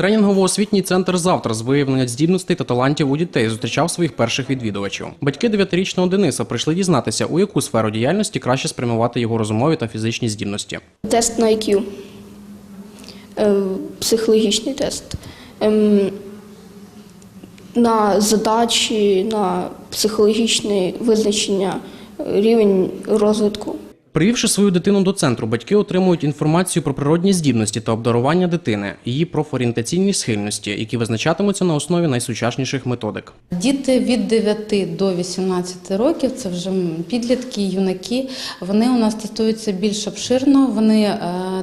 Тренінгово-освітній центр завтра з виявлення здібностей та талантів у дітей зустрічав своїх перших відвідувачів. Батьки дев'ятирічного Дениса прийшли дізнатися, у яку сферу діяльності краще спрямувати його розумові та фізичні здібності. Тест на IQ. Е, Психологічний тест. Ем, На задачі, на психологічне визначення рівень розвитку. Привівши свою дитину до центру, батьки отримують інформацію про природні здібності та обдарування дитини, її профорієнтаційні схильності, які визначатимуться на основі найсучасніших методик. Діти від 9 до 18 років, це вже підлітки, юнаки. Вони у нас тестуються більш обширно. Вони е,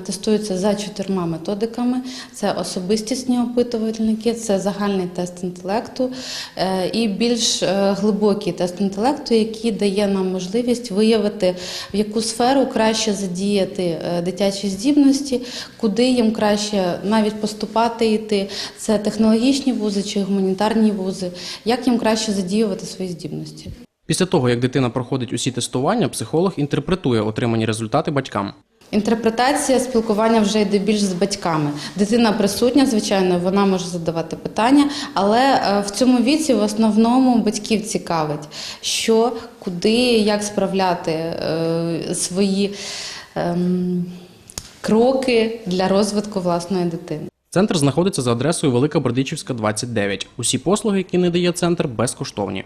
тестуються за чотирма методиками: це особистісні опитувальники, це загальний тест інтелекту е, і більш е, глибокий тест інтелекту, який дає нам можливість виявити, в яку сферу краще задіяти е, дитячі здібності, куди їм краще навіть поступати йти. Це технологічні вузи чи гуманітарні вузи, як їм краще задіювати свої здібності. Після того, як дитина проходить усі тестування, психолог інтерпретує отримані результати батькам. Інтерпретація спілкування вже йде більш з батьками. Дитина присутня, звичайно, вона може задавати питання, але е, в цьому віці в основному батьків цікавить, що, куди, як справляти е, свої ем, кроки для розвитку власної дитини. Центр знаходиться за адресою Велика Бердичівська, 29. Усі послуги, які надає центр, безкоштовні.